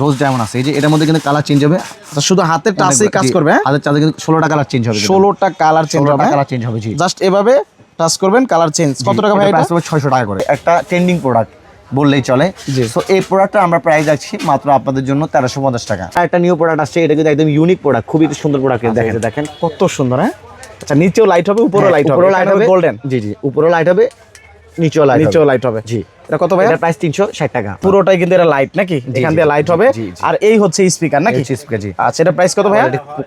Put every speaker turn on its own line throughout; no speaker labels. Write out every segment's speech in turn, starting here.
রোজ diamond আছে। এই যে এটার মধ্যে কিন্তু কালার চেঞ্জ হবে।
আচ্ছা, শুধু হাতের টাচেই কাজ করবে হ্যাঁ?
হাতের চার্জে কিন্তু ষোলোটা কালার চেঞ্জ হবে
ষোলোটা কালার চেঞ্জ হবে
কালার চেঞ্জ হবে
জাস্ট এভাবে টাচ করবেন কালার চেঞ্জ কত টাকা ভাই এটা
ছয়শো টাকা করে। একটা ট্রেন্ডিং প্রোডাক্ট বললেই চলে। সো এই প্রোডাক্টটা আমরা প্রাইস রাখছি মাত্র আপনাদের জন্য তেরোশো পঞ্চাশ টাকা। আর একটা নিউ প্রোডাক্ট আসছে এটা কিন্তু একদম ইউনিক প্রোডাক্ট খুবই সুন্দর প্রোডাক্ট দেখেন দেখেন।
কত সুন্দর হ্যাঁ? আচ্ছা নিচেও লাইট হবে উপরেও লাইট হবে।
উপরেও লাইট হবে।
গোল্ডেন
জি জি। উপরেও লাইট হবে। নিচেও লাইট
নিচেও লাইট হবে।
জি।
এটা কত ভাই
এটা প্রাইস তিনশো ষাট টাকা।
পুরোটাই কিন্তু এটা লাইট নাকি? এখান দিয়ে লাইট হবে। আর এই হচ্ছে স্পিকার নাকি?
speaker, জি।
আচ্ছা এটা প্রাইস কত ভাই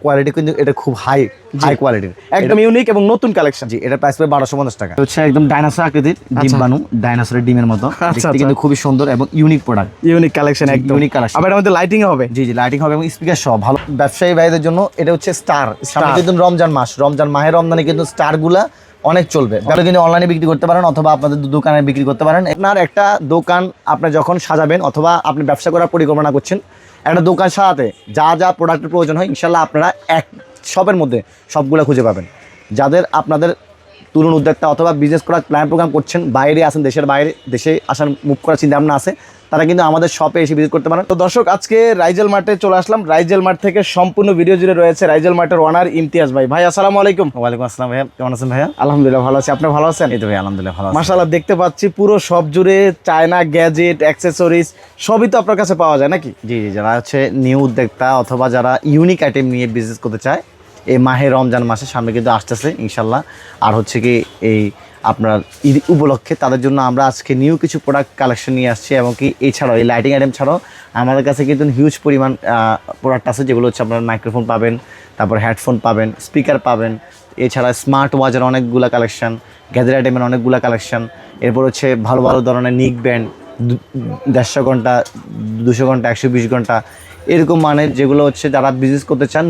কোয়ালিটি কিন্তু এটা খুব হাই হাই কোয়ালিটির
একদম ইউনিক এবং নতুন কালেকশন
জি এটা প্রাইস পড়বে বারোশো পঞ্চাশ টাকা। হচ্ছে একদম ডাইনোসর আকৃতির ডিম
আচ্ছা।
বানু ডাইনোসরের ডিমের মতো।
আচ্ছা,
দেখতে
আচ্ছা।
কিন্তু খুবই সুন্দর এবং ইউনিক প্রোডাক্ট
ইউনিক কালেকশন একদম।
unique collection।
আবার এর মধ্যে লাইটিং হবে।
জি জি লাইটিং হবে এবং স্পিকার সহ ভালো। ব্যবসায়ী ভাইদের জন্য এটা হচ্ছে স্টার সামনে কিন্তু রমজান মাস। রমজান মাহের রমজানে কিন্তু স্টারগুলা অনেক চলবে। আপনি কিন্তু অনলাইনে বিক্রি করতে পারেন অথবা আপনাদের দোকানে বিক্রি করতে পারেন। আপনার একটা দোকান আপনি যখন সাজাবেন অথবা আপনি ব্যবসা করার পরিকল্পনা করছেন, একটা দোকান সাজাতে যা যা প্রোডাক্টের প্রয়োজন হয়, ইনশাল্লাহ আপনারা এক সবের মধ্যে সবগুলো খুঁজে পাবেন। যাদের আপনাদের তরুণ উদ্যোক্তা অথবা বিজনেস করার প্ল্যান প্রোগ্রাম করছেন বাইরে আসেন দেশের বাইরে দেশে আসার মুভ করার চিন্তা ভাবনা আছে তারা কিন্তু আমাদের শপে এসে ভিজিট করতে পারেন।
তো দর্শক আজকে রাইজেল মার্টে চলে আসলাম। রাইজেল মার্ট থেকে সম্পূর্ণ ভিডিও জুড়ে রয়েছে রাইজেল মার্টের ওনার ইমতিয়াজ ভাই। ভাই আসসালামু আলাইকুম।
ওয়ালাইকুম আসসালাম ভাইয়া। কেমন আছেন ভাইয়া?
আলহামদুলিল্লাহ ভালো আছি। আপনি ভালো আছেন?
এই তো ভাই আলহামদুলিল্লাহ ভালো আছি।
মাশাআল্লাহ দেখতে পাচ্ছি পুরো সব জুড়ে চায়না গ্যাজেট অ্যাক্সেসরিজ সবই তো আপনার কাছে পাওয়া যায় নাকি?
জি জি যারা হচ্ছে নিউ উদ্যোক্তা অথবা যারা ইউনিক আইটেম নিয়ে বিজনেস করতে চায় এই মাহে রমজান মাসে সামনে কিন্তু আসতেছে, ইনশাল্লাহ। আর হচ্ছে কি এই আপনার ঈদ উপলক্ষে তাদের জন্য আমরা আজকে নিউ কিছু প্রোডাক্ট কালেকশন নিয়ে আসছি এবং কি এছাড়াও এই লাইটিং আইটেম ছাড়াও আমাদের কাছে কিন্তু হিউজ পরিমাণ প্রোডাক্ট আছে যেগুলো হচ্ছে আপনার মাইক্রোফোন পাবেন, তারপর হেডফোন পাবেন স্পিকার পাবেন, এছাড়া স্মার্ট ওয়াচের অনেকগুলো কালেকশন গ্যাজেট আইটেমের অনেকগুলো কালেকশন এরপর হচ্ছে ভালো ভালো ধরনের নিক ব্যান্ড দেড়শো ঘণ্টা, দুশো ঘণ্টা, একশো বিশ ঘণ্টা এরকম মানে যেগুলো হচ্ছে যারা বিজনেস করতে চান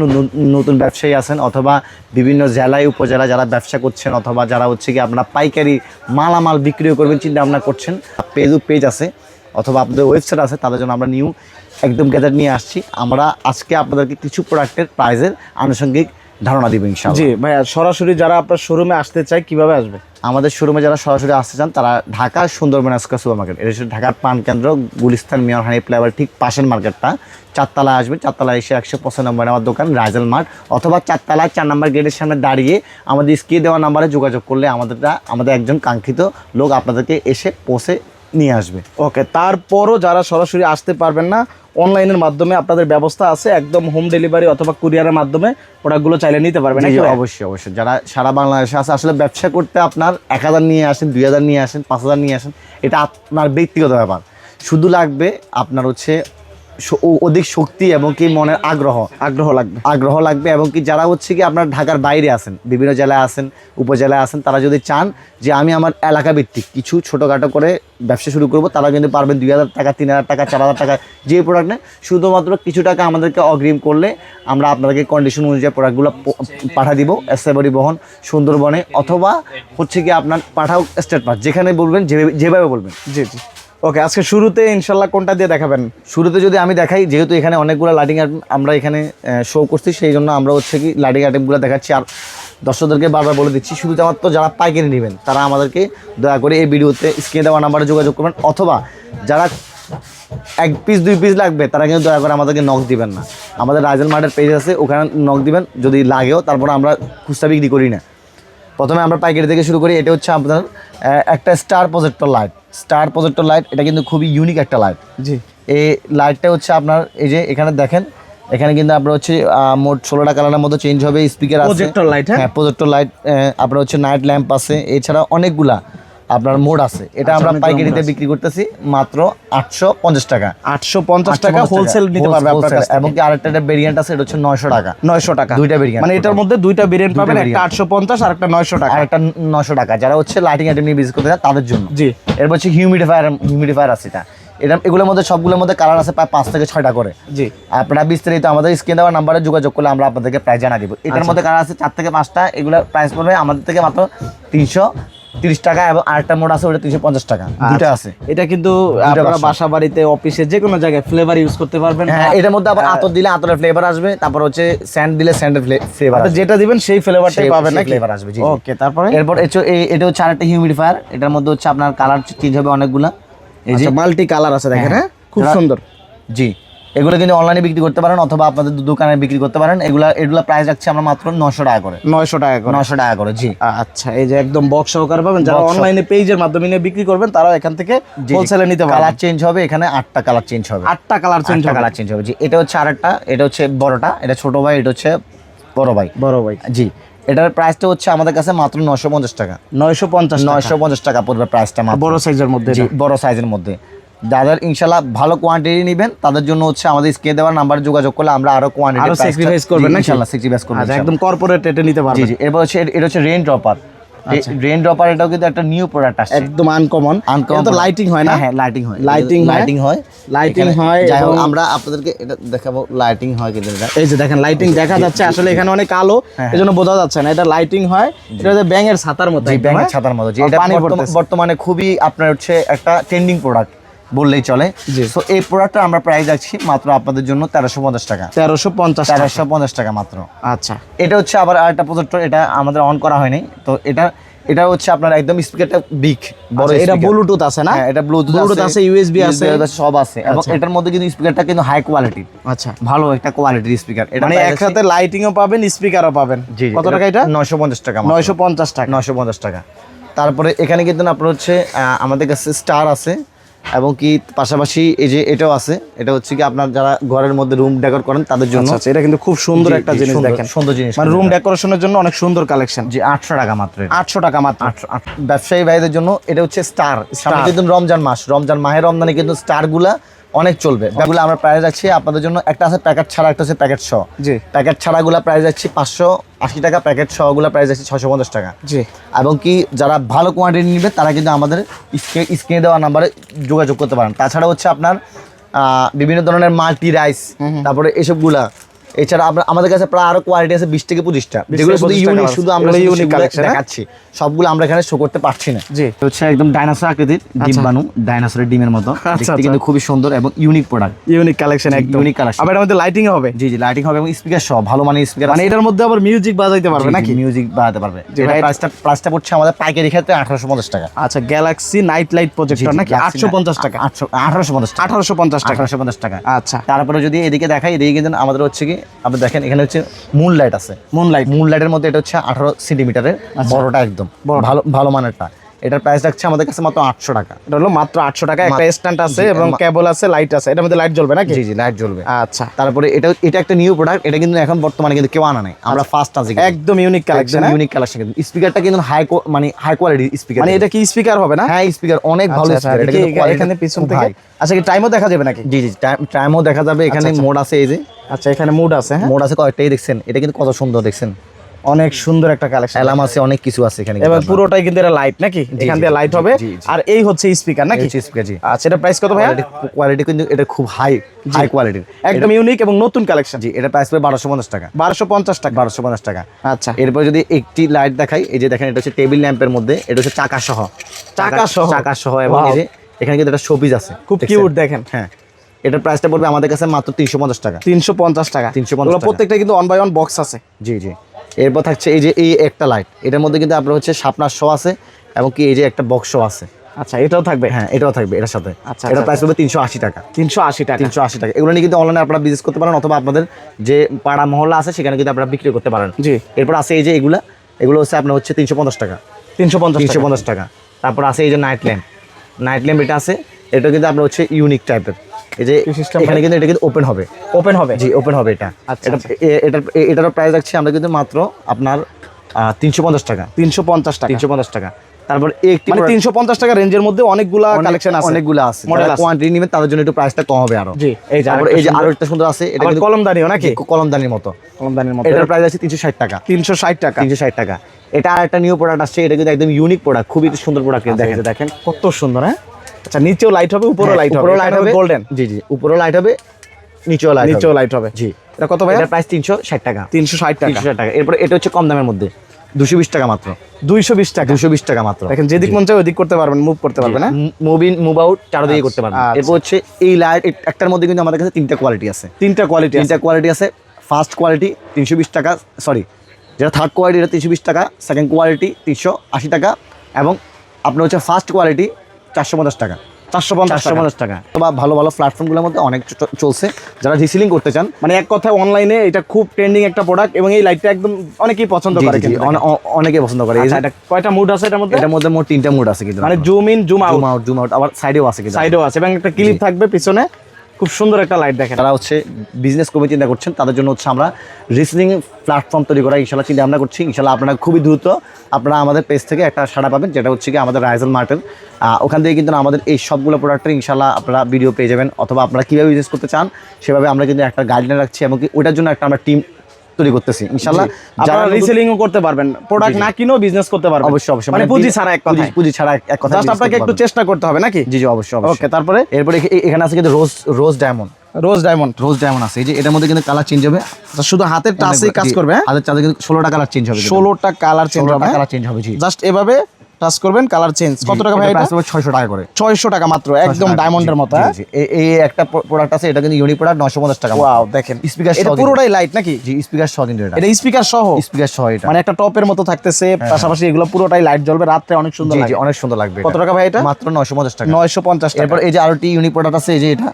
নতুন ব্যবসায়ী আছেন অথবা বিভিন্ন জেলায় উপজেলা যারা ব্যবসা করছেন অথবা যারা হচ্ছে কি আপনারা পাইকারি মালামাল বিক্রিও করবেন চিন্তা ভাবনা করছেন পেজও পেজ আছে অথবা আপনাদের ওয়েবসাইট আছে, তাদের জন্য আমরা নিউ একদম গ্যাদার নিয়ে আসছি। আমরা আজকে আপনাদেরকে কিছু প্রোডাক্টের প্রাইজের আনুষঙ্গিক ধারণা দিব ইনশাআল্লাহ।
জি, ভাইয়া, সরাসরি যারা আপনার শোরুমে আসতে চায়, কীভাবে আসবে?
আমাদের শোরুমে যারা সরাসরি আসতে চান, তারা Dhaka Sundarban square super market এটা হচ্ছে ঢাকার পান কেন্দ্র, গুলিস্তান, মিয়ার হানি ফ্লাইওভার ঠিক পাশের মার্কেটটা। চারতলা আসবে চারতলা এসে একশো পঁচানব্বই আমার দোকান রাজাল মার্ট, অথবা চারতলা চার নম্বর গেটের সামনে দাঁড়িয়ে আমাদের স্ক্রিনে দেওয়া নাম্বারে যোগাযোগ করলে আমাদেরটা, আমাদের একজন কাঙ্ক্ষিত লোক আপনাদেরকে এসে পৌঁছে নিয়ে আসবে।
ওকে তারপরও যারা সরাসরি আসতে পারবেন না অনলাইনের মাধ্যমে আপনাদের ব্যবস্থা আছে একদম হোম ডেলিভারি অথবা কুরিয়ারের মাধ্যমে প্রোডাক্টগুলো চাইলে নিতে পারবেন?
অবশ্যই অবশ্যই। যারা সারা বাংলাদেশে আছে আসলে ব্যবসা করতে আপনার এক হাজার নিয়ে আসেন দুই হাজার নিয়ে আসেন পাঁচ হাজার নিয়ে আসেন এটা আপনার ব্যক্তিগত ব্যাপার। শুধু লাগবে আপনার হচ্ছে অধিক শক্তি এবং কি মনের আগ্রহ
আগ্রহ লাগবে।
আগ্রহ লাগবে এবং কি যারা হচ্ছে কি আপনার ঢাকার বাইরে আছেন, বিভিন্ন জেলায় আছেন, উপজেলায় আছেন, তারা যদি চান যে আমি আমার এলাকা ভিত্তিক কিছু ছোটোখাটো করে ব্যবসা শুরু করব, তারা কিন্তু পারবেন দুই হাজার টাকা, তিন হাজার টাকা, চার হাজার টাকা, যে প্রোডাক্ট নেয়। শুধুমাত্র কিছু টাকা আমাদেরকে অগ্রিম করলে আমরা আপনাদেরকে কন্ডিশন অনুযায়ী প্রোডাক্টগুলো পাঠা দিব এসএবরি বহন, সুন্দরবনে অথবা হচ্ছে কি আপনার পাঠাও স্টেট পাস যেখানে বলবেন যেভাবে বলবেন।
জি জি। ওকে, আজকে শুরুতে ইনশাল্লাহ কোনটা দিয়ে দেখাবেন?
শুরুতে যদি আমি দেখাই, যেহেতু এখানে অনেকগুলো লাইটিং আমরা এখানে শো করছি, সেই জন্য আমরা হচ্ছে কি লাইটিং আইটেমগুলো দেখাচ্ছি। আর দর্শকদেরকে বারবার বলে দিচ্ছি, শুধুমাত্র যারা পাইকারি নেবেন, তারা আমাদেরকে দয়া করে এই ভিডিওতে স্ক্রিনে দেওয়া নাম্বারে যোগাযোগ করবেন, অথবা যারা এক পিস দুই পিস লাগবে, তারা কিন্তু দয়া করে আমাদেরকে নখ দিবেন না। আমাদের রাইজেল মার্টের পেজ আছে, ওখানে নখ দিবেন, যদি লাগেও, তারপর আমরা খুচরা বিক্রি করি না। প্রথমে আমরা পাইকারি থেকে শুরু করি, এটা হচ্ছে আপনার একটা star projector light star projector light এটা কিন্তু খুবই ইউনিক একটা লাইট
জি।
এই লাইটটা হচ্ছে আপনার এই যে এখানে দেখেন এখানে কিন্তু আপনার হচ্ছে আহ, মোট ষোলোটা কালারের মতো চেঞ্জ হবে স্পিকার আছে।
প্রজেক্টর লাইট হ্যাঁ?
হ্যাঁ প্রজেক্টর লাইট আপনার হচ্ছে নাইট ল্যাম্প আছে। এছাড়া অনেকগুলা আপনার মোড আছে। এটা আমরা পাইকারিতে বিক্রি করতেছি মাত্র আটশো পঞ্চাশ টাকা।
আটশো পঞ্চাশ টাকা হোলসেল নিতে পারবে আপনার
এবং আরেকটা ভেরিয়েন্ট আছে এটা হচ্ছে নয়শো টাকা।
নয়শো টাকা।
দুইটা ভেরিয়েন্ট
মানে এটার মধ্যে দুইটা ভেরিয়েন্ট পাবেন একটা আটশো পঞ্চাশ আর একটা নয়শো টাকা।
আর একটা নয়শো টাকা। যারা হচ্ছে লাইটিং আইটেম নিয়ে বিক্রি করতে চায় তাদের জন্য।
জি।
এরপর হচ্ছে হিউমিডিফায়ার হিউমিডিফায়ার আছে এটা। এটা এগুলোর মধ্যে সবগুলোর মধ্যে কালার আছে প্রায় পাঁচ থেকে ছয়টা করে।
জি।
আপনারা বিস্তারিত আমাদের স্ক্রিন দেওয়ার নাম্বারে যোগাযোগ করলে আমরা আপনাদেরকে প্রাইস জানা দিব।
আচ্ছা।
এটার মধ্যে কালার আছে চার থেকে পাঁচটা। এগুলো প্রাইস পড়বে আমাদের থেকে মাত্র তিনশো তিরিশ টাকা এবং আরেকটা মোড আছে ওটা তিনশো পঞ্চাশ টাকা। দুটো আছে।
এটা কিন্তু আপনারা বাসা। বাড়িতে অফিসে যে কোনো জায়গায় ফ্লেভার ইউজ করতে পারবেন।
হ্যাঁ এটার মধ্যে আবার আতর দিলে আতরের ফ্লেভার আসবে তারপর হচ্ছে স্যান্ড দিলে স্যান্ডের ফ্লেভার
যেটা দিবেন সেই ফ্লেভারটাই পাবেন নাকি?
flavor আসবে।
ওকে তারপরে?
এরপর এটা হচ্ছে আরেকটা হিউমিডিফায়ার এটার মধ্যে হচ্ছে আপনার কালার চেঞ্জ হবে অনেকগুলা। এই যে
মাল্টি কালার আছে দেখেন হ্যাঁ। খুব সুন্দর।
জি। এগুলো কিন্তু অনলাইনে বিক্রি করতে পারেন অথবা আপনাদের দোকানে বিক্রি করতে পারেন। এগুলা এগুলা প্রাইস রাখছি আমরা মাত্র নশো টাকা করে।
নয়শো টাকা করে।
নশো টাকা করে জি।
আচ্ছা এই যে একদম বক্স সহকারে পাবেন যারা অনলাইনে পেজের মাধ্যমে নিয়ে বিক্রি করবেন তারা এখান থেকে হোলসেলে নিতে
কালার চেঞ্জ হবে এখানে আটটা কালার চেঞ্জ হবে।
আটটা কালার চেঞ্জ হবে।
কালার চেঞ্জ হবে জি। এটা হচ্ছে আরেকটা এটা হচ্ছে বড়টা এটা ছোট ভাই এটা হচ্ছে বড় ভাই।
বড় ভাই।
জি। এটার প্রাইসটা হচ্ছে আমাদের কাছে মাত্র নশো পঞ্চাশ টাকা।
নয়শো পঞ্চাশ
নয়শো পঞ্চাশ টাকা পড়বে প্রাইসটা
বড় সাইজের মধ্যে
বড় সাইজের মধ্যে। যাদের ইনশাল্লাহ ভালো কোয়ান্টিটি নেবেন তাদের জন্য হচ্ছে আমাদের স্ক্রিনে দেওয়ার নাম্বার যোগাযোগ করলে আমরা আরও কোয়ান্টিটি
আরও sacrifice করবেন নাকি?
ইনশাল্লাহ স্যাক্রিফাইস করবেন
আচ্ছা একদম কর্পোরেট রেটে নিতে পারবেন।
জি এরপর হচ্ছে এটা হচ্ছে রেন ড্রপার রেন ড্রপার এটাও কিন্তু একটা নিউ প্রোডাক্ট আসছে।
একদম আনকমন
Uncommon
তো লাইটিং হয় না?
হ্যাঁ লাইটিং হয়।
হয়।
লাইটিং হয়। এখানে-
হয়
যাই হোক আমরা আপনাদেরকে এটা দেখাবো লাইটিং হয় কিন্তু এটা।
এই যে দেখেন লাইটিং দেখা যাচ্ছে। আসলে এখানে অনেক আলো
হ্যাঁ,
এই জন্য বোঝা যাচ্ছে না। এটা লাইটিং হয়। এটা হচ্ছে ব্যাঙের ছাতার মতো
ব্যাঙের
হ্যাঁ?
ছাতার মতো। এটা। বর্তমানে খুবই আপনার হচ্ছে একটা ট্রেন্ডিং প্রোডাক্ট বললেই চলে। সো এই প্রোডাক্টটা আমরা প্রাইস রাখছি মাত্র আপনাদের জন্য তেরোশো পঞ্চাশ টাকা।
তেরোশো পঞ্চাশ টাকা।
তেরোশো পঞ্চাশ টাকা মাত্র।
আচ্ছা।
এটা হচ্ছে আবার আরেকটা প্রজেক্টর এটা আমাদের অন করা হয়নি। তো এটা এটা হচ্ছে আপনার একদম স্পিকারটা বিগ বড়
আচ্ছা, এটা ব্লুটুথ আছে না?
হ্যাঁ এটা ব্লুটুথ
আছে, USB আছে।
সব আছে। এবং
আচ্ছা।
এটার মধ্যে কিন্তু স্পিকারটা কিন্তু হাই কোয়ালিটি
আচ্ছা।
ভালো একটা কোয়ালিটির স্পিকার এটা
মানে একসাথে লাইটিংও পাবেন স্পিকারও পাবেন।
জি
কত টাকা এটা?
নয়শো পঞ্চাশ টাকা
নয়শো পঞ্চাশ টাকা।
নয়শো পঞ্চাশ টাকা। তারপরে এখানে কিন্তু আপনার হচ্ছে আমাদের কাছে স্টার আছে। এবং কি পাশাপাশি এই যে এটাও আছে এটা হচ্ছে কি আপনার যারা ঘরের মধ্যে রুম ডেকোর করেন তাদের জন্য
আচ্ছা আচ্ছা, এটা কিন্তু খুব সুন্দর একটা জিনিস দেখেন।
সুন্দর জিনিস
মানে রুম ডেকোরেশনের জন্য অনেক সুন্দর কালেকশন
জি আটশো টাকা মাত্র এটা।
আটশো টাকা মাত্র।
ব্যবসায়ী ভাইদের জন্য এটা হচ্ছে স্টার সামনে কিন্তু রমজান মাস রমজান মাহে রমজানে কিন্তু স্টারগুলা অনেক চলবে। এগুলো আমরা প্রাইস যাচ্ছি আপনাদের জন্য। একটা আছে প্যাকেট ছাড়া একটা আছে প্যাকেট সহ
জি।
প্যাকেট ছাড়াগুলা প্রাইস যাচ্ছি পাঁচশো আশি টাকা প্যাকেট সহগুলো প্রাইস যাচ্ছে ছশো পঞ্চাশ টাকা।
জি।
এবং কি যারা ভালো কোয়ান্টিটি নিবে তারা কিন্তু আমাদের স্ক্রিনে দেওয়া নাম্বারে যোগাযোগ করতে পারেন। তাছাড়া হচ্ছে আপনার বিভিন্ন ধরনের মাল্টি রাইস তারপরে এসবগুলা এছাড়া আমরা আমাদের কাছে প্রায় আরও কোয়ালিটি আছে বিশ থেকে পঁচিশটা যেগুলো শুধু ইউনিক শুধু আমরা সেগুলো
collection, হ্যাঁ?
দেখাচ্ছি। সবগুলো আমরা এখানে শো করতে পারছি না।
জি।
হচ্ছে একদম ডাইনোসর আকৃতির ডিম
আচ্ছা।
বানু ডাইনোসরের ডিমের মতো।
আচ্ছা,
দেখতে
আচ্ছা।
কিন্তু খুবই সুন্দর এবং ইউনিক প্রোডাক্ট
ইউনিক কালেকশন একদম।
Unique collection।
আবার এর মধ্যে লাইটিং হবে।
জি জি লাইটিং হবে এবং স্পিকার সহ ভালো মানের স্পিকার
মানে এটার মধ্যে আবার মিউজিক বাজাইতে পারবে নাকি?
মিউজিক বাজাতে পারবে। এটা প্রাইসটা প্রাইসটা পড়ছে আমাদের পাইকারি ক্ষেত্রে আঠারোশো পঞ্চাশ টাকা।
আচ্ছা গ্যালাক্সি নাইট লাইট প্রজেক্টর নাকি? আটশো পঞ্চাশ টাকা।
আটশো আঠারোশো পঞ্চাশ টাকা।
আঠারোশো পঞ্চাশ টাকা।
আঠারোশো পঞ্চাশ টাকা।
আচ্ছা।
তারপরে যদি এদিকে দেখাই এদিকে কিন্তু আমাদের হচ্ছে কি আপনি দেখেন এখানে হচ্ছে মুন লাইট আছে।
মুন লাইট
মুন লাইটের মধ্যে এটা হচ্ছে আঠারো সেন্টিমিটারের বড়টা একদম। ভালো ভালো মানেরটা। এটার প্রাইস রাখছে আমাদের কাছে মাত্র আটশো টাকা।
এটা হলো মাত্র আটশো টাকা একটা স্ট্যান্ড আছে এবং কেবল আছে লাইট আছে এটার মধ্যে লাইট জ্বলবে নাকি?
জি জি লাইট জ্বলবে।
আচ্ছা।
তারপরে এটা এটা একটা নিউ প্রোডাক্ট এটা কিন্তু এখন বর্তমানে কিন্তু কেউ আনা নাই। আমরা ফার্স্ট আছি
একদম ইউনিক কালেকশন
ইউনিক কালেকশন কিন্তু। স্পিকারটা কিন্তু হাই মানে হাই কোয়ালিটি স্পিকার
মানে এটা কি স্পিকার হবে না?
হ্যাঁ স্পিকার অনেক ভালো
আচ্ছা, আচ্ছা,
স্পিকার এটা কিন্তু
এখানে পিছন থেকে আচ্ছা কি টাইমও দেখা যাবে নাকি?
জি জি টাইমও দেখা যাবে। এখানে
আচ্ছা।
মোড আছে এই যে।
আচ্ছা এখানে মোড আছে হ্যাঁ?
মোড আছে কয়েকটাই দেখছেন? এটা কিন্তু কত সুন্দর দেখছেন?
অনেক সুন্দর একটা কালেকশন
অ্যালার্ম আছে অনেক কিছু আছে এখানে
এবার পুরোটাই কিন্তু এটা লাইট নাকি? এখান দিয়ে লাইট হবে। আর এই হচ্ছে স্পিকার নাকি?
স্পিকার জি।
আচ্ছা এটা প্রাইস কত ভাইয়া?
কোয়ালিটি কিন্তু এটা খুব হাই হাই কোয়ালিটির
একদম ইউনিক এবং নতুন কালেকশন
জি এটা প্রাইস পড়বে বারোশো পঞ্চাশ টাকা।
বারোশো পঞ্চাশ টাকা।
বারোশো পঞ্চাশ টাকা।
আচ্ছা।
এরপর যদি একটি লাইট দেখাই এই যে দেখেন এটা হচ্ছে টেবিল ল্যাম্পের মধ্যে এটা হচ্ছে চাকা সহ
চাকা সহ?
চাকা সহ এবং এই যে এখানে কিন্তু একটা শোপিস আছে।
খুব? কিউট দেখেন।
হ্যাঁ। এটার প্রাইসটা পড়বে আমাদের কাছে মাত্র তিনশো পঞ্চাশ টাকা।
তিনশো পঞ্চাশ টাকা।
350
এগুলো
টাকা।
প্রত্যেকটা কিন্তু অন বাই ওয়ান বক্স আছে।
জি জি। এরপর থাকছে এই যে এই একটা লাইট এটার মধ্যে কিন্তু আপনার হচ্ছে শাপনার শো আছে এবং কি এই যে একটা বক্স শো আছে।
আচ্ছা এটাও থাকবে?
হ্যাঁ এটাও থাকবে এটার সাথে।
আচ্ছা,
এটা
আচ্ছা,
প্রাইস পড়বে তিনশো আশি টাকা।
তিনশো আশি টাকা।
তিনশো আশি টাকা। এগুলো নিয়ে কিন্তু অনলাইনে আপনারা বিজনেস করতে পারেন অথবা আপনাদের যে পাড়া মহল্লা আছে সেখানে কিন্তু আপনারা বিক্রি করতে পারেন।
জি।
এরপর আছে এই যে এগুলা। এগুলো হচ্ছে আপনার হচ্ছে তিনশো পঞ্চাশ টাকা।
তিনশো পঞ্চাশ
তিনশো পঞ্চাশ টাকা। তারপর আছে এই যে নাইট ল্যাম্প নাইট ল্যাম্প এটা আছে। এটা কিন্তু আপনার হচ্ছে ইউনিক টাইপের এই যে এখানে কিন্তু এটা কিন্তু ওপেন হবে।
ওপেন হবে?
জি ওপেন হবে এটা।
আচ্ছা,
এটা
আচ্ছা।
এটারও প্রাইস রাখছি আমরা কিন্তু মাত্র আপনার তিনশো পঞ্চাশ টাকা।
তিনশো পঞ্চাশ টাকা।
তিনশো পঞ্চাশ টাকা। তারপর একটি
মানে তিনশো পঞ্চাশ টাকা রেঞ্জের মধ্যে অনেকগুলা কালেকশন আছে।
অনেকগুলো আছে।
মডেল
কোয়ান্টিটি নেবেন তাদের জন্য একটু প্রাইসটা কম হবে আরও।
জি, এই যে
এই যে আরও একটা সুন্দর আছে এটা কিন্তু
কলম দাঁড়িয়েও নাকি?
কলমদানির মতো।
কলমদানির মধ্যে
এটার প্রাইস আছে তিনশো ষাট টাকা।
তিনশো ষাট টাকা।
তিনশো ষাট টাকা। এটা আর একটা নিউ প্রোডাক্ট আসছে এটা কিন্তু একদম ইউনিক প্রোডাক্ট খুবই সুন্দর প্রোডাক্ট
দেখেন
দেখেন।
কত সুন্দর হ্যাঁ? আচ্ছা নিচেও লাইট হবে উপরেও লাইট হবে।
উপরেও লাইট হবে।
গোল্ডেন
জি জি উপরেও লাইট হবে নিচেও লাইট
নিচেও লাইট হবে।
জি।
এটা কত ভাই
এটার প্রাইস তিনশো ষাট টাকা।
তিনশো ষাট টাকা।
তিনশো ষাট টাকা। এরপরে এটা হচ্ছে কম দামের মধ্যে। দুশো বিশ টাকা মাত্র।
দুইশো বিশ টাকা।
দুশো বিশ টাকা মাত্র।
দেখেন যেদিক মন চায় ওদিক করতে পারবেন মুভ করতে পারবেন হ্যাঁ?
মুভ ইন মুভ আউট চারদিকে করতে পারবেন।
আচ্ছা।
এরপর হচ্ছে এই লাইট একটার মধ্যে কিন্তু আমাদের কাছে তিনটা কোয়ালিটি আছে।
তিনটা কোয়ালিটি
তিনটা কোয়ালিটি আছে। ফার্স্ট কোয়ালিটি তিনশো বিশ টাকা সরি যেটা থার্ড কোয়ালিটি এটা তিনশো বিশ টাকা। সেকেন্ড কোয়ালিটি তিনশো আশি টাকা। এবং আপনার হচ্ছে ফার্স্ট কোয়ালিটি চারশো পঞ্চাশ টাকা।
চারশো পঞ্চাশ
চারশো পঞ্চাশ টাকা। বা ভালো ভালো প্ল্যাটফর্মগুলোর মধ্যে অনেক চলছে। যারা রিসিলিং করতে চান
মানে এক কথায় অনলাইনে এটা খুব ট্রেন্ডিং একটা প্রোডাক্ট এবং এই লাইটটা একদম অনেকেই পছন্দ করে
জি, জি,
কিন্তু।
অনেকে পছন্দ করে।
আচ্ছা, এটা কয়টা মুড আছে এটার মধ্যে?
এটার মধ্যে মোট তিনটা মুড আছে কিন্তু।
মানে zoom in zoom out
zoom out zoom out আবার সাইডেও আছে কিন্তু।
সাইডেও আছে এবং একটা ক্লিপ থাকবে পিছনে। খুব সুন্দর একটা লাইট দেখেন।
তারা হচ্ছে বিজনেস করবে চিন্তা করছেন, তাদের জন্য হচ্ছে আমরা রিসেলিং প্ল্যাটফর্ম তৈরি করা ইনশাল্লাহ চিন্তা আমরা করছি। ইনশাল্লাহ আপনারা খুবই দ্রুত আপনারা আমাদের পেজ থেকে একটা সাড়া পাবেন, যেটা হচ্ছে কি আমাদের রাইজেল মার্টের ওখান থেকে কিন্তু আমাদের এই সবগুলো প্রোডাক্টের ইনশাল্লাহ আপনারা ভিডিও পেয়ে যাবেন, অথবা আপনারা কীভাবে বিজনেস করতে চান, সেভাবে আমরা কিন্তু একটা গাইডলাইন রাখছি, এবং কি ওটার জন্য একটা আমরা টিম তৈরি করতেছি
রিসেলিংও করতে পারবেন প্রোডাক্ট
জি, জি।
না কিনেও বিজনেস করতে পারবেন।
অবশ্যই অবশ্যই।
মানে পুঁজি ছাড়া এক কথা
পুঁজি- পুঁজি ছাড়া এক- এক কথা
জাস্ট আপনাকে একটু চেষ্টা করতে হবে নাকি?
জি জি অবশ্যই
ওকে তারপরে?
এরপরে এখানে আছে কিন্তু rose rose diamond
rose diamond
rose diamond আছে। এই যে এটার মধ্যে কিন্তু কালার চেঞ্জ হবে।
শুধু হাতের টাচেই কাজ করবে হাতের
হাজার চার্জে কিন্তু ষোলোটা কালার চেঞ্জ হবে
ষোলোটা কালার চেঞ্জ হবে
কালার চেঞ্জ হবে জি।
জাস্ট এভাবে টাচ করবেন কালার চেঞ্জ। কত টাকা ভাই এটা?
ছয়শো টাকা করে।
ছয়শো টাকা মাত্র একদম
600।
ডায়মন্ডের মতো হ্যাঁ?
এই- একটা প্রোডাক্ট আছে এটা কিন্তু ইউনিক প্রোডাক্ট নশো পঞ্চাশ টাকা
ওয়াও দেখেন।
স্পিকার
এটা পুরোটাই লাইট নাকি?
জি স্পিকার সহ কিন্তু এটা।
এটা স্পিকার সহ?
স্পিকার সহ এটা।
মানে একটা টপের মতো থাকতেছে পাশাপাশি এগুলো পুরোটাই লাইট জ্বলবে রাত্রে অনেক সুন্দর
জি জি অনেক সুন্দর লাগবে
কত টাকা ভাই এটা?
মাত্র নশো পঞ্চাশ টাকা।
নয়শো পঞ্চাশ টাকা।
এরপর এই যে আরোটি ইউনিক প্রোডাক্ট আছে এই যে এটা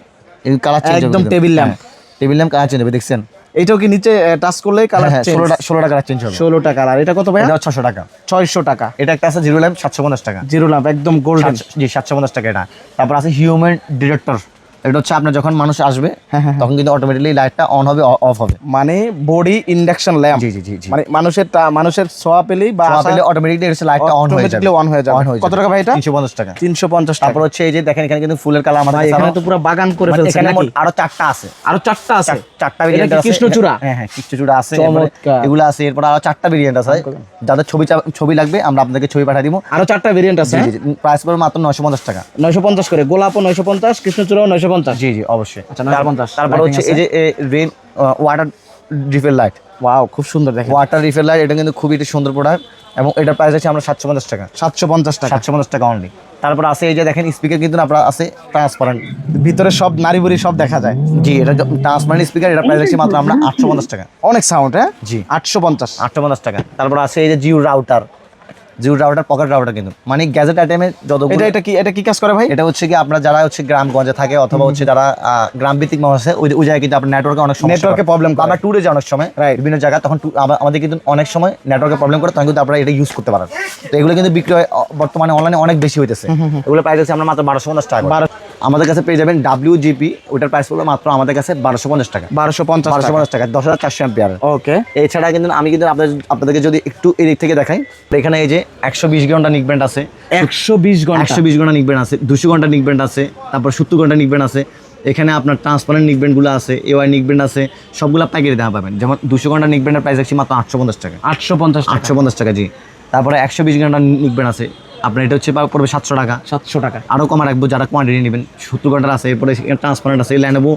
এই কালার চেঞ্জ
একদম table lamp
table lamp colour change হবে দেখছেন?
এইটাও কি নিচে টাচ করলে কালার
হ্যাঁ ষোলো টাকা কালার চেঞ্জ হবে।
16 টাকা আর এটা কত ভাই
এটা ছশো টাকা।
ছয়শো টাকা।
এটা একটা আছে জিরো ল্যাম্প সাতশো পঞ্চাশ টাকা।
জিরো ল্যাম্প একদম গোল্ডেন
সাতশো- জি সাতশো পঞ্চাশ টাকা এটা। তারপর আছে হিউম্যান ডিরেক্টর এটা হচ্ছে আপনার যখন মানুষ আসবে
হ্যাঁ, হ্যাঁ,
তখন কিন্তু অটোমেটিকলি লাইটটা অন হবে অফ হবে।
মানে বডি ইন্ডাকশন ল্যাম্প
জি জি জি
মানে মানুষের মানুষের ছোঁয়া পেলেই বা
ছোঁয়া পেলে অটোমেটিকলি এটা লাইটটা অন হয়ে যাবে।
on হয়ে যাবে। কত টাকা ভাই এটা?
তিনশো পঞ্চাশ টাকা।
তিনশো পঞ্চাশ টাকা।
তারপর হচ্ছে এই যে দেখেন এখানে কিন্তু ফুলের কালার আমাদের
এখানে তো পুরো বাগান করে
মানে
ফেলছে
এখানে আরও চারটা আছে।
আরও চারটা আছে?
চারটা ভেরিয়েন্ট আছে।
কৃষ্ণচূড়া?
হ্যাঁ হ্যাঁ কৃষ্ণচূড়া আছে। এগুলো আছে। এরপর আরও চারটা ভেরিয়েন্ট আছে। যাদের ছবি ছবি লাগবে আমরা আপনাদেরকে ছবি পাঠিয়ে দিব।
আরও চারটা ভেরিয়েন্ট আছে
প্রাইস পড়বে মাত্র নশো পঞ্চাশ টাকা।
নয়শো পঞ্চাশ করে। গোলাপও নয়শো পঞ্চাশ কৃষ্ণচূড়াও নয়শো পঞ্চাশ
জি জি অবশ্যই।
আচ্ছা, 950
তারপর হচ্ছে এই যে rain water refill light
wow খুব সুন্দর দেখেন।
ওয়াটার রিফিল লাইট এটা কিন্তু খুবই একটি সুন্দর প্রোডাক্ট এবং এটার প্রাইস আছে আমরা সাতশো পঞ্চাশ টাকা।
সাতশো পঞ্চাশ টাকা।
সাতশো পঞ্চাশ টাকা অনলি তারপর আছে এই যে দেখেন স্পিকার কিন্তু আপনার আছে ট্রান্সপারেন্ট
ভিতরে সব নারী বুড়ি সব দেখা যায়।
জি এটা ট্রান্সপারেন্ট স্পিকার এটা প্রাইস আছে মাত্র আমরা আটশো পঞ্চাশ টাকা।
অনেক সাউন্ড হ্যাঁ?
জি।
আটশো পঞ্চাশ।
আটশো পঞ্চাশ টাকা। তারপর আছে এই যে Jio router Jio router pocket router কিন্তু। মানে গ্যাজেট আইটেমের যত
এটা এটা কি এটা কি কাজ করে ভাই?
এটা হচ্ছে কি আপনার যারা হচ্ছে গ্রামগঞ্জে থাকে অথবা হচ্ছে যারা গ্রাম ভিত্তিক মানুষ আছে ওই ওই জায়গায় কিন্তু আপনার নেটওয়ার্কে অনেক
problem
বা
করে।
আমরা ট্যুরে যাই অনেক সময় বিভিন্ন জায়গা তখন আমাদের কিন্তু অনেক সময় নেটওয়ার্কে প্রবলেম করে তখন কিন্তু আপনারা এটা ইউজ করতে পারেন। তো এগুলো কিন্তু বিক্রি হয় বর্তমানে অনলাইনে অনেক বেশি হইতেছে। এগুলো প্রাইস আছে আমরা মাত্র বারোশো পঞ্চাশ টাকা আমাদের কাছে পেয়ে যাবেন ডাব্লিউ জিপি ওটার প্রাইস পড়বে মাত্র আমাদের কাছে বারোশো পঞ্চাশ টাকা।
বারোশো পঞ্চাশ
বারোশো পঞ্চাশ টাকা দশ হাজার চারশো এম্পিয়ার
ওকে
এছাড়া কিন্তু আমি কিন্তু আপনাদের আপনাদেরকে যদি একটু এদিক থেকে দেখাই এখানে এই যে একশো বিশ ঘণ্টা নিকব্যান্ড আছে।
একশো বিশ ঘণ্টা।
একশো বিশ ঘণ্টা নিকব্যান্ড আছে দুশো ঘণ্টা নিকব্যান্ড আছে তারপর সত্তর ঘণ্টা নিকব্যান্ড আছে। এখানে আপনার ট্রান্সপারেন্ট নিকব্যান্ডগুলো আছে এওয়াই নিকব্যান্ড আছে সবগুলো প্যাকেটে দেওয়া পাবেন। যেমন দুশো ঘণ্টা নিকব্যান্ডের প্রাইস আছে মাত্র আটশো পঞ্চাশ টাকা।
আটশো পঞ্চাশ
আটশো পঞ্চাশ টাকা জি। তারপরে একশো বিশ ঘণ্টা নিকব্যান্ড আছে আপনার এটা হচ্ছে পড়বে সাতশো টাকা।
সাতশো টাকা।
আরও কমা রাখব যারা কোয়ান্টিটি নেবেন। সত্তর ঘণ্টার আছে এরপরে ট্রান্সপারেন্ট আছে ল্যানোভো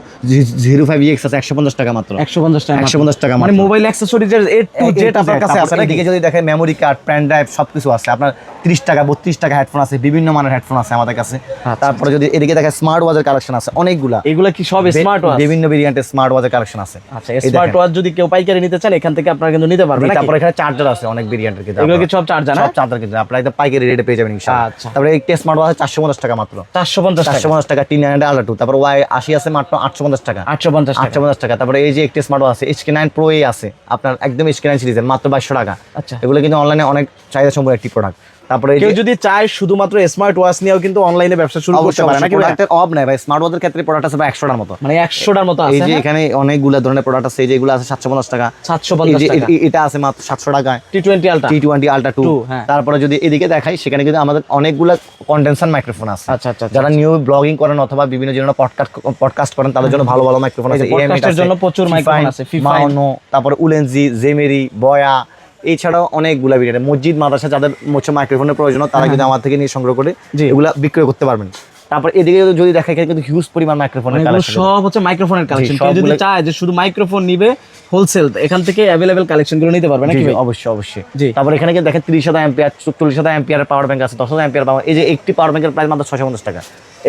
জিরো ফাইভ এক্স আছে একশো পঞ্চাশ টাকা মাত্র।
একশো পঞ্চাশ টাকা
একশো পঞ্চাশ টাকা
মানে মোবাইল অ্যাক্সেসরিজ এর এ টু জেড আপনার কাছে আছে
এদিকে যদি দেখেন মেমোরি কার্ড পেন ড্রাইভ সব কিছু আছে। আপনার তিরিশ টাকা বত্রিশ টাকা হেডফোন আছে বিভিন্ন মানের হেডফোন আছে আমাদের কাছে। তারপরে যদি এদিকে দেখেন স্মার্ট ওয়াচের কালেকশন আছে অনেকগুলা।
এগুলা কি সব স্মার্ট ওয়াচ
বিভিন্ন ভেরিয়েন্টের স্মার্ট ওয়াচের কালেকশন আছে।
আচ্ছা স্মার্ট। ওয়াচ যদি কেউ পাইকারি নিতে চান এখান থেকে আপনারা কিন্তু নিতে পারবেন?
তারপরে এখানে চার্জার আছে অনেক ভেরিয়েন্টের কিন্তু
এগুলো কি সব চার্জার
সব চার্জার কিন্তু। আপনারা একদম পাইকারি রেটে পেয়ে যাবেন
আচ্ছা।
তারপরে এই স্মার্ট ওয়াচ চারশো পঞ্চাশ টাকা মাত্র।
চারশো পঞ্চাশ
চারশো
টাকা
পঞ্চাশ টাকা টি নাইন আল্ট্রা টু তারপর ওয়াই আশি আছে মাত্র আটশো পঞ্চাশ টাকা।
আটশো পঞ্চাশ টাকা।
আটশো পঞ্চাশ টাকা। তারপরে এই যে একটি স্মার্ট ওয়াচ আছে এইচকে নাইন প্রো এ আছে। আপনার একদম এইচকে নাইন সিরিজের মাত্র বাইশশো টাকা।
আচ্ছা।
এগুলো কিন্তু অনলাইনে অনেক চাহিদা সম্পন্ন একটি প্রোডাক্ট তারপরে
কেউ যদি চায় শুধুমাত্র স্মার্ট ওয়াচ নিয়েও কিন্তু অনলাইনে ব্যবসা শুরু করতে পারে নাকি
প্রোডাক্টের অভাব নাই ভাই স্মার্ট ওয়াচের ক্ষেত্রে প্রোডাক্ট আছে প্রায় একশোটার মতো।
মানে একশোটার মতো আছে এই
যে এখানে অনেকগুলো ধরনের প্রোডাক্ট আছে এই যে এগুলো আছে সাতশো পঞ্চাশ টাকা।
750
এই যে
টাকা।
এটা আছে মাত্র সাতশো টাকায়।
টি টোয়েন্টি আলটা
টি টোয়েন্টি আলট্রা টু
হ্যাঁ।
তারপরে যদি এদিকে দেখাই সেখানে কিন্তু আমাদের অনেকগুলো কন্ডেনসার মাইক্রোফোন আছে।
আচ্ছা, আচ্ছা, আচ্ছা।
যারা নিউ ব্লগিং করেন অথবা বিভিন্ন জন্য পডকাস্ট পডকাস্ট করেন তাদের জন্য ভালো ভালো মাইক্রোফোন আছে।
এর জন্য প্রচুর microphone আছে।
Maono, তারপরে উলেনজি জেমেরি বয়া এছাড়াও অনেকগুলা ভিডিও মসজিদ মাদ্রাসা যাদের মাইক্রোফোনের প্রয়োজন তারা কিন্তু আমার থেকে নিয়ে সংগ্রহ করে এগুলা বিক্রয় করতে পারবেন। তারপর এদিকে যদি দেখা এখানে কিন্তু হিউজ পরিমাণ মাইক্রোফোনের কালেকশন
সব হচ্ছে মাইক্রোফোনের কালেকশন কেউ যদি চায় যে শুধু মাইক্রোফোন নিবে হোলসেল এখান থেকে অ্যাভেলেবেল কালেকশনগুলো নিতে পারবে নাকি
অবশ্যই অবশ্যই। তারপর এখানে কিন্তু দেখেন তিরিশ হাজার অ্যাম্পিয়ার চল্লিশ হাজার অ্যাম্পিয়ার পাওয়ার ব্যাংক আছে দশ হাজার অ্যাম্পিয়ার পাওয়ার এই যে একটি পাওয়ার ব্যাংকের প্রাইস মাত্র ছশো পঞ্চাশ টাকা।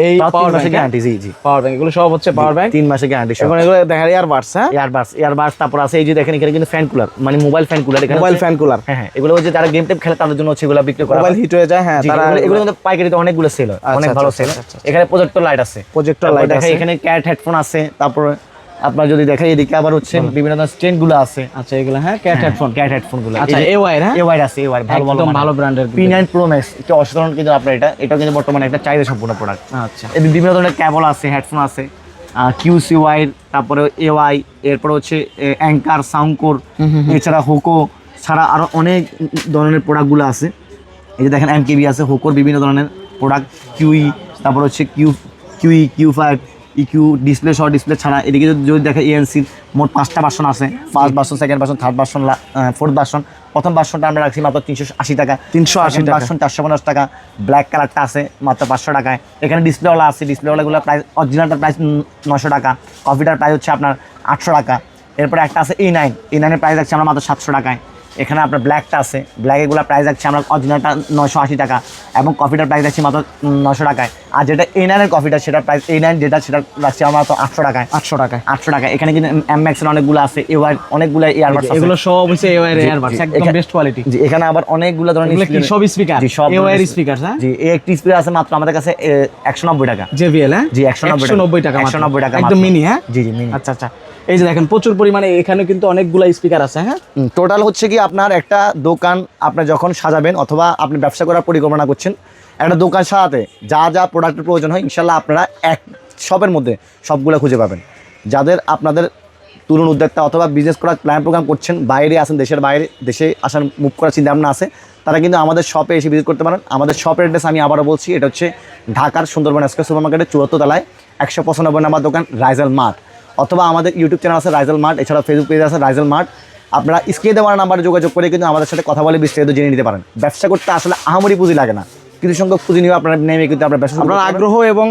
এই পাওয়ার ব্যাংক
গ্যারান্টি জি জি।
পাওয়ার ব্যাংক এগুলো সব হচ্ছে পাওয়ার ব্যাংক
তিন মাসের গ্যারান্টি
সব। এগুলো দেখেন হ্যাঁ?
তারপর আছে এই যে দেখেন এখানে কিন্তু ফ্যান কুলার মানে মোবাইল ফ্যান কুলার এখানে
মোবাইল ফ্যান কুলার
হ্যাঁ হ্যাঁ এগুলো হচ্ছে যারা গেম টেপ খেলে তাদের জন্য হচ্ছে এগুলো বিক্রি করা
মোবাইল হিট হয়ে যায় হ্যাঁ তারা
এগুলো- কিন্তু পাইকারিতে অনেকগুলো সেল হয়
আচ্ছা,
অনেক
আচ্ছা,
ভালো সেল
আচ্ছা,
এখানে প্রজেক্টর লাইট আছে।
প্রজেক্টর লাইট আছে।
এখানে ক্যাট হেডফোন আছে তারপর আপনার যদি দেখেন এদিকে আবার হচ্ছে বিভিন্ন ধরনের স্ট্যান্ডগুলো আছে।
আচ্ছা এগুলো হ্যাঁ ক্যাট হেডফোন
ক্যাট হেডফোনগুলো।
আচ্ছা এ ওয়াইর হ্যাঁ?
এ ওয়াইড আছে এ ওয়াইড ভালো ভালো
ভালো ব্র্যান্ডের
পি নাইন প্রো ম্যাক্স এটা অসাধারণ কিন্তু আপনার এটা। এটাও কিন্তু বর্তমানে একটা চাহিদা সম্পূর্ণ প্রোডাক্ট
আচ্ছা।
বিভিন্ন ধরনের কেবল আছে হেডফোন আছে কিউসি ওয়াইড তারপরে এ ওয়াই এরপর হচ্ছে অ্যাঙ্কার সাউন্ডকোর এছাড়া হোকো ছাড়া আরও অনেক ধরনের প্রোডাক্টগুলো আছে। এই যে দেখেন এমকেবি আছে হোকোর বিভিন্ন ধরনের প্রোডাক্ট কিউই তারপর হচ্ছে Q QE Q five EQ display সহ ডিসপ্লে ছাড়া। এদিকে যদি- যদি দেখে এএনসির মোট পাঁচটা বাসন আছে। ফার্স্ট বাসন সেকেন্ড বাসন থার্ড বাসন ফোর্থ বাসন প্রথম বাসনটা আমরা রাখছি মাত্র তিনশো আশি টাকা। তিনশো
আশি
বাসন চারশো পঞ্চাশ টাকা। ব্ল্যাক কালারটা আছে মাত্র পাঁচশো টাকায়। এখানে ডিসপ্লেওয়ালা আছে। ডিসপ্লেওয়ালাগুলো প্রাইস অরিজিনালটার প্রাইস নশো টাকা। কপিটার প্রাইস হচ্ছে আপনার আটশো টাকা। এরপরে একটা আছে ই নাইন ই নাইনের প্রাইস আছে আমরা মাত্র সাতশো টাকায়। এখানে আপনার ব্ল্যাকটা আছে। ব্ল্যাকেগুলো প্রাইস আছে আমরা অরিজিনালটা নশো আশি টাকা এবং কফিটার প্রাইস আছে মাত্র নশো টাকায়। আর যেটা এ নাইনের কফিটা সেটার প্রাইস এ নাইন যেটা সেটা রাখছি আমরা মাত্র আটশো টাকায়।
আটশো টাকায়।
আটশো টাকা এখানে কিন্তু এম ম্যাক্সের অনেকগুলো আছে এ ওয়াই অনেকগুলো এয়ারবাডস
এগুলো সব হচ্ছে এ ওয়াইর
জি,
একদম বেস্ট কোয়ালিটি
জি এখানে আবার অনেকগুলো ধরনের
এগুলো সব স্পিকার
জি সব
এ ওয়াইর স্পিকার হ্যাঁ?
জি এই একটি স্পিকার আছে মাত্র আমাদের কাছে একশো নব্বই টাকা।
জেবিএল হ্যাঁ?
জি, 190
একশো নব্বই টাকা
একশো নব্বই টাকা
একদম মিনি হ্যাঁ?
জি জি মিনি
আচ্ছা আচ্ছা। এই যে দেখেন, প্রচুর পরিমাণে এখানে কিন্তু অনেকগুলো স্পিকার আছে হ্যাঁ?
টোটাল হচ্ছে কি আপনার একটা দোকান আপনি যখন সাজাবেন অথবা আপনি ব্যবসা করার পরিকল্পনা করছেন, একটা দোকান সাজাতে যা যা প্রোডাক্টের প্রয়োজন হয় ইনশাল্লাহ আপনারা এক শপের মধ্যে সবগুলো খুঁজে পাবেন। যাদের আপনাদের তরুণ উদ্যোক্তা অথবা বিজনেস করার প্ল্যান প্রোগ্রাম করছেন, বাইরে আসেন দেশের বাইরে, দেশে আসার মুভ করার চিন্তা ভাবনা আছে, তারা কিন্তু আমাদের শপে এসে ভিজিট করতে পারেন। আমাদের শপের অ্যাড্রেস আমি আবারও বলছি, এটা হচ্ছে ঢাকার সুন্দরবন এসকে সুপার মার্কেটের চুয়াত্তর তলায় একশো পঁচানব্বই নাম্বার দোকান, রাইজাল মার্ট অথবা আমাদের ইউটিউব চ্যানেল আছে রাইজাল মার্ট এছাড়া ফেসবুক পেজ আছে রাইজাল মার্ট আপনারা স্ক্রিনে দেওয়ার নাম্বারে যোগাযোগ করে কিন্তু আমাদের সাথে কথা বলে বিস্তারিত জেনে নিতে পারেন। ব্যবসা করতে আসলে আহামরি পুঁজি লাগে না। কিছু সংখ্যক পুঁজি নিয়ে আপনারা নেমে কিন্তু আপনার ব্যবসা
আপনার আগ্রহ এবং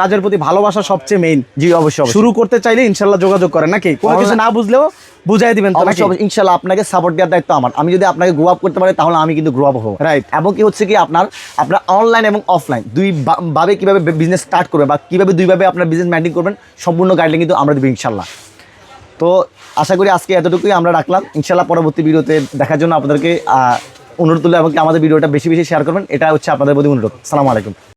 কাজের প্রতি ভালোবাসা সবচেয়ে মেইন
জি অবশ্যই
শুরু করতে চাইলে ইনশাল্লাহ যোগাযোগ করেন নাকি? কোনো কিছু না বুঝলেও বুঝাই দিবেন।
ইনশাল্লাহ আপনাকে সাপোর্ট দেওয়ার দায়িত্ব আমার। আমি যদি আপনাকে গ্রো আপ করতে পারি তাহলে আমি কিন্তু গ্রো আপ হব।
Right.
এবং কি হচ্ছে কি আপনার আপনার অনলাইন এবং অফলাইন দুই ভাবে কীভাবে বিজনেস স্টার্ট করবেন বা কীভাবে দুইভাবে আপনার বিজনেস মেনটেন করবেন সম্পূর্ণ গাইডলাইন কিন্তু আমরা দেবো ইনশাল্লাহ। তো আশা করি আজকে এতটুকুই আমরা রাখলাম। ইনশাল্লাহ পরবর্তী ভিডিওতে দেখার জন্য আপনাদেরকে অনুরোধ তুলে আমাকে আমাদের ভিডিওটা বেশি বেশি শেয়ার করবেন। এটা হচ্ছে আপনাদের প্রতি অনুরোধ। সালামু আলাইকুম।